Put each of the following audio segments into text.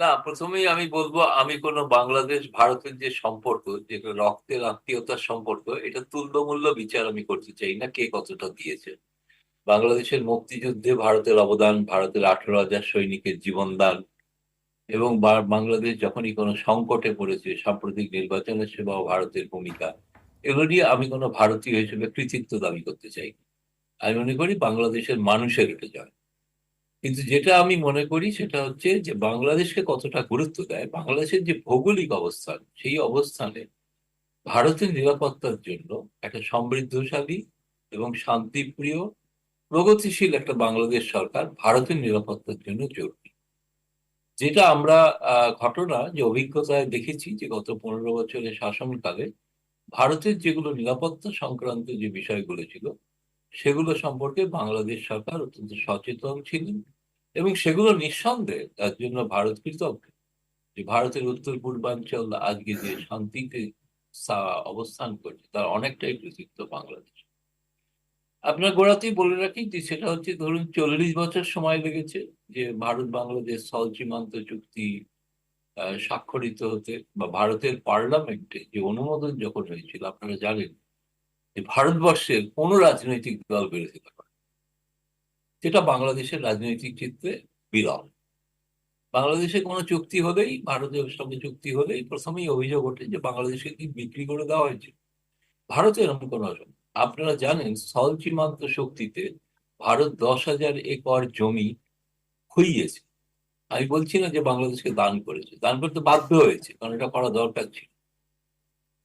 না, প্রথমেই আমি বলব, আমি কোনো বাংলাদেশ, ভারতের যে সম্পর্ক যেটা রক্তের আত্মীয়তার সম্পর্ক, এটা তুল্যমূল্য বিচার আমি করতে চাই না, কে কতটা দিয়েছে। বাংলাদেশের মুক্তিযুদ্ধে ভারতের অবদান, ভারতের আঠারো হাজার সৈনিকের জীবনদান এবং বাংলাদেশ যখনই কোনো সংকটে পড়েছে, সাম্প্রতিক নির্বাচনের সেবাও ভারতের ভূমিকা, এগুলো নিয়ে আমি কোনো ভারতীয় হিসেবে কৃতিত্ব দাবি করতে চাই আমি মনে করি বাংলাদেশের মানুষের এটা জয় কিন্তু যেটা আমি মনে করি সেটা হচ্ছে যে বাংলাদেশকে কতটা গুরুত্ব দেয়, বাংলাদেশের যে ভৌগোলিক অবস্থান, সেই অবস্থানে ভারতের নিরাপত্তার জন্য একটা সমৃদ্ধশালী এবং শান্তিপ্রিয়, প্রগতিশীল একটা বাংলাদেশ সরকার ভারতের নিরাপত্তার জন্য জরুরি। যেটা আমরা ঘটনা যে অভিজ্ঞতায় দেখেছি যে গত পনেরো বছরের শাসনকালে ভারতের যেগুলো নিরাপত্তা সংক্রান্ত যে বিষয়গুলো ছিল সেগুলো সম্পর্কে বাংলাদেশ সরকার অত্যন্ত সচেতন ছিলেন এবং সেগুলো নিঃসন্দেহে তার জন্য ভারত কৃতজ্ঞ। যে ভারতের উত্তর পূর্বাঞ্চল আজকে যে শান্তিতে অবস্থান করছে, তার অনেকটাই কৃতিত্ব বাংলাদেশ। আপনার গোড়াতেই বলে রাখি যে সেটা হচ্ছে ধরুন চল্লিশ বছর সময় লেগেছে যে ভারত বাংলাদেশ স্থল সীমান্ত চুক্তি স্বাক্ষরিত হতে বা ভারতের পার্লামেন্টে যে অনুমোদন যখন হয়েছিল, আপনারা জানেন যে ভারতবর্ষের কোনো রাজনৈতিক দল বিরোধিতা করে যেটা বাংলাদেশের রাজনৈতিক চিত্রে বিরল। বাংলাদেশে কোনো চুক্তি হলেই ভারতের সঙ্গে চুক্তি হলেই প্রথমেই অভিযোগ ওঠে যে বাংলাদেশকে কি বিক্রি করে দেওয়া হয়েছে। ভারতের এরকম কোনো। আপনারা জানেন স্থল সীমান্ত শক্তিতে ভারত দশ হাজার একর জমি খুইয়েছে। আমি বলছি না যে বাংলাদেশকে দান করেছে। দান করতে বাধ্য হয়েছে, কারণ এটা করা দরকার ছিল।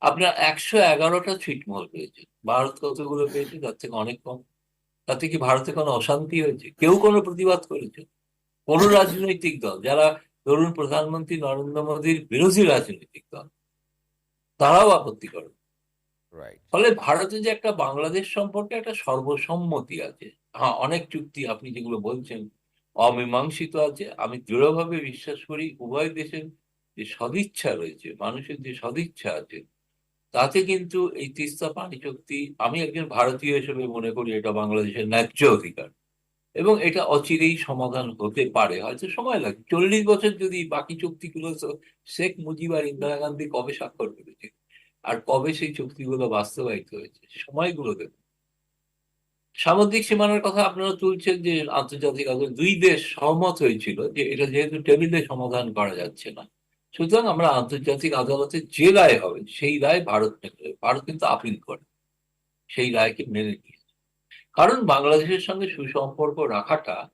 আপনার একশো এগারোটা ছিটমহল পেয়েছে ভারত কতগুলো পেয়েছে? তার থেকে অনেক কম। তাতে কি ভারতে কোনো অশান্তি হয়েছে? কেউ কোনো প্রতিবাদ করেছে? কোন রাজনৈতিক দল যারা ধরুন প্রধানমন্ত্রী নরেন্দ্র মোদীর বিরোধী রাজনৈতিক দল তারাও আপত্তি করে। ফলে ভারতে যে একটা বাংলাদেশ সম্পর্কে একটা সর্বসম্মতি আছে। হ্যাঁ অনেক চুক্তি আপনি যেগুলো বলছেন অমীমাংসিত আছে। আমি দৃঢ়ভাবে বিশ্বাস করি উভয় দেশের যে সদিচ্ছা রয়েছে মানুষের যে সদিচ্ছা আছে তাতে কিন্তু এই তিস্তা পানি চুক্তি আমি একজন ভারতীয় হিসেবে মনে করি এটা বাংলাদেশের ন্যায্য অধিকার। এবং এটা অচিরেই সমাধান হতে পারে, হয়তো সময় লাগে। চল্লিশ বছর যদি বাকি চুক্তিগুলো শেখ মুজিব আর ইন্দিরা গান্ধী কবে স্বাক্ষর করেছে? আর কবে সেই চুক্তিগুলো বাস্তবায়িত হয়েছে? সময়গুলো দেখুন। সামুদ্রিক সীমানার কথা আপনারা তুলছেন যে আন্তর্জাতিক দুই দেশ সহমত হয়েছিল যে এটা যেহেতু টেবিলে সমাধান করা যাচ্ছে না। সুতরাং আমরা আন্তর্জাতিক আদালতে যে রায় হবে, সেই রায় ভারত মেনে। ভারত কিন্তু আপিল করে। সেই রায়কে মেনে নিয়েছে। কারণ বাংলাদেশের সঙ্গে সুসম্পর্ক রাখাটা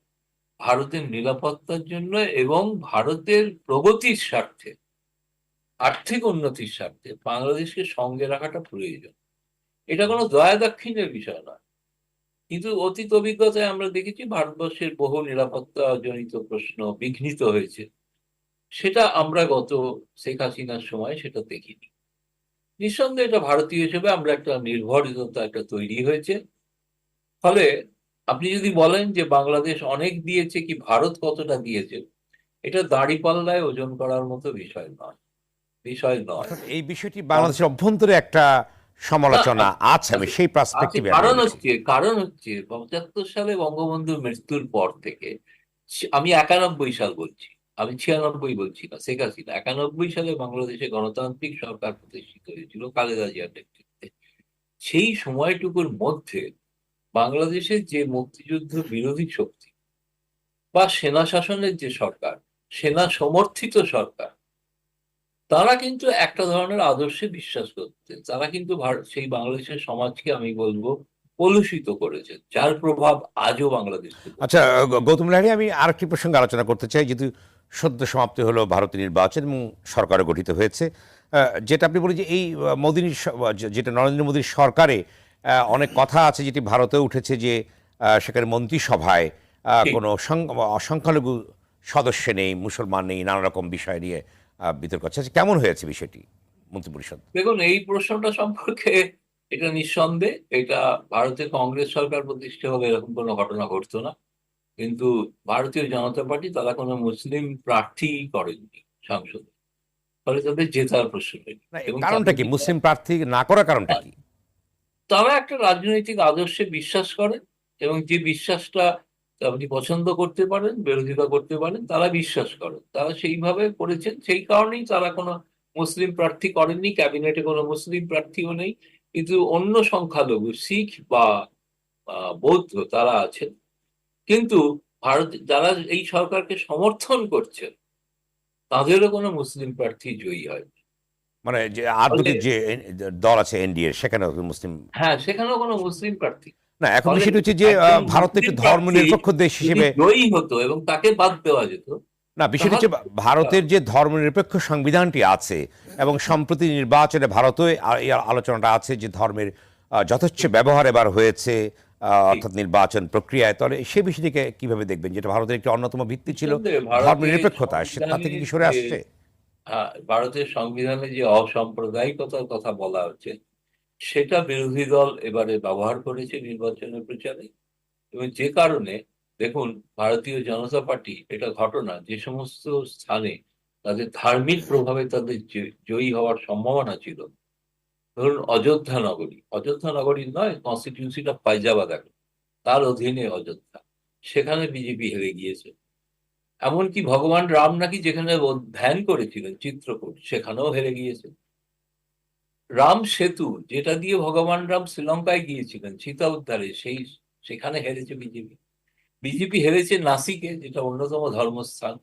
ভারতের নিরাপত্তার জন্য এবং ভারতের প্রগতির স্বার্থে, আর্থিক উন্নতির স্বার্থে বাংলাদেশকে সঙ্গে রাখাটা প্রয়োজন। এটা কোনো দয়া দাক্ষিণ্যের বিষয় নয়। কিন্তু অতীত অভিজ্ঞতায় আমরা দেখেছি ভারতবর্ষের বহু নিরাপত্তা জনিত প্রশ্ন বিঘ্নিত হয়েছে। সেটা আমরা গত শেখ হাসিনার সময় সেটা দেখিনি। নিঃসন্দেহে এটা ভারতীয় হিসেবে আমরা একটা নির্ভরতা একটা তৈরি হয়েছে। ফলে আপনি যদি বলেন যে বাংলাদেশ অনেক দিয়েছে কি ভারত কতটা দিয়েছে এটা দাড়িপাল্লায় ওজন করার মতো বিষয় নয়। বিষয় নয়। এই বিষয়টি বাংলাদেশের অভ্যন্তরে একটা সমালোচনা আছে আমি সেই পার্সপেক্টিভে কারণ হচ্ছে কারণ হচ্ছে পঁচাত্তর সালে বঙ্গবন্ধুর মৃত্যুর পর থেকে আমি একানব্বই সাল বলছি। আমি ছিয়ানব্বই বলছি না, শেখ হাসিনা। একানব্বই সালে বাংলাদেশে গণতান্ত্রিক সরকার প্রতিষ্ঠিত হয়েছিল খালেদা জিয়ার নেতৃত্বে। সেই সময়টুকুর মধ্যে বাংলাদেশের যে মুক্তিযুদ্ধ বিরোধী শক্তি বা সেনা শাসনের যে সরকার, সেনা সমর্থিত সরকার, তারা কিন্তু একটা ধরনের আদর্শে বিশ্বাস করতেন। তারা কিন্তু সেই বাংলাদেশের সমাজকে আমি বলব কলুষিত করেছে যার প্রভাব আজও বাংলাদেশ আচ্ছা গৌতম লাহিড়ী আমি আরেকটি প্রসঙ্গে আলোচনা করতে চাই, যেহেতু সদ্য সমাপ্তি হলো ভারতীয় নির্বাচন এবং সরকারও গঠিত হয়েছে। যেটা আপনি বলি যে এই মোদির যেটা নরেন্দ্র মোদীর সরকারে অনেক কথা আছে যেটি ভারতে উঠেছে যে সেখানে মন্ত্রিসভায় কোনো সংখ্যালঘু সদস্য নেই মুসলমান নেই নানা রকম বিষয় নিয়ে বিতর্ক হচ্ছে আচ্ছা, কেমন হয়েছে বিষয়টি মন্ত্রিপরিষদ? দেখুন এই প্রশ্নটা সম্পর্কে এটা নিঃসন্দেহে এটা ভারতের কংগ্রেস সরকার প্রতিষ্ঠা হবে এরকম কোনো ঘটনা ঘটতো না। কিন্তু ভারতীয় জনতা পার্টি তারা কোনো মুসলিম প্রার্থী করেননি সংসদে। ফলে তাদের জেতার প্রশ্ন কারণটা কি? মুসলিম প্রার্থী না করার কারণটা কি? তারা একটা রাজনৈতিক আদর্শে বিশ্বাস করে এবং যে বিশ্বাসটা আপনি পছন্দ করতে পারেন বিরোধিতা করতে পারেন তারা বিশ্বাস করেন। তারা সেইভাবে করেছেন সেই কারণেই তারা কোনো মুসলিম প্রার্থী করেননি ক্যাবিনেটে কোনো মুসলিম প্রার্থীও নেই। কিন্তু অন্য সংখ্যালঘু শিখ বা বৌদ্ধ তারা আছেন। কিন্তু ভারত যারা এই সরকারকে সমর্থন করছেন তাদেরও কোনো মুসলিম প্রার্থী জয়ী হয় মানে যে আর দুটি যে দল আছে এনডিএ সেখানে মুসলিম? হ্যাঁ সেখানেও কোনো মুসলিম প্রার্থী। না এখন বিষয়টা হচ্ছে যে ভারত একটি ধর্ম নিরপেক্ষ দেশ হিসেবে জয়ী হতো এবং তাকে বাদ দেওয়া যেত না বিষয়টা হচ্ছে ভারতের যে ধর্মনিরপেক্ষ সংবিধানটি আছে এবং সম্প্রতি নির্বাচনে ভারতে আলোচনাটা আছে যে ধর্মের যথেচ্ছ ব্যবহার এবার হয়েছে অর্থাৎ নির্বাচন প্রক্রিয়ায়। তাহলে সে বিষয়টিকে কীভাবে দেখবেন? যেটা ভারতের একটি অন্যতম ভিত্তি ছিল নিঃসন্দেহে ভারতের তা থেকে কি সরে আসছে? ভারতের সংবিধানে যে অসাম্প্রদায়িকতার কথা বলা হচ্ছে সেটা বিরোধী দল এবারে ব্যবহার করেছে নির্বাচনের প্রচারে। এবং যে কারণে দেখুন ভারতীয় জনতা পার্টি এটা ঘটনা যে সমস্ত স্থানে তাদের ধার্মিক প্রভাবে তাদের জয়ী হওয়ার সম্ভাবনা ছিল ধরুন অযোধ্যা নগরী অযোধ্যা নগরী নয় কনস্টিটিউশন অফ পাইজাবাদ এখন তার অধীনে অযোধ্যা। সেখানে বিজেপি হেরে গিয়েছে। এমনকি ভগবান রাম নাকি যেখানে ধ্যান করেছিলেন, চিত্রকূট, সেখানেও হেরে গিয়েছে। রাম সেতু, যেটা দিয়ে ভগবান রাম শ্রীলঙ্কায় গিয়েছিলেন সীতা উদ্ধারে সেই সেখানে হেরেছে বিজেপি। বিজেপি হেরেছে নাসিকে, যেটা অন্যতম ধর্মস্থান।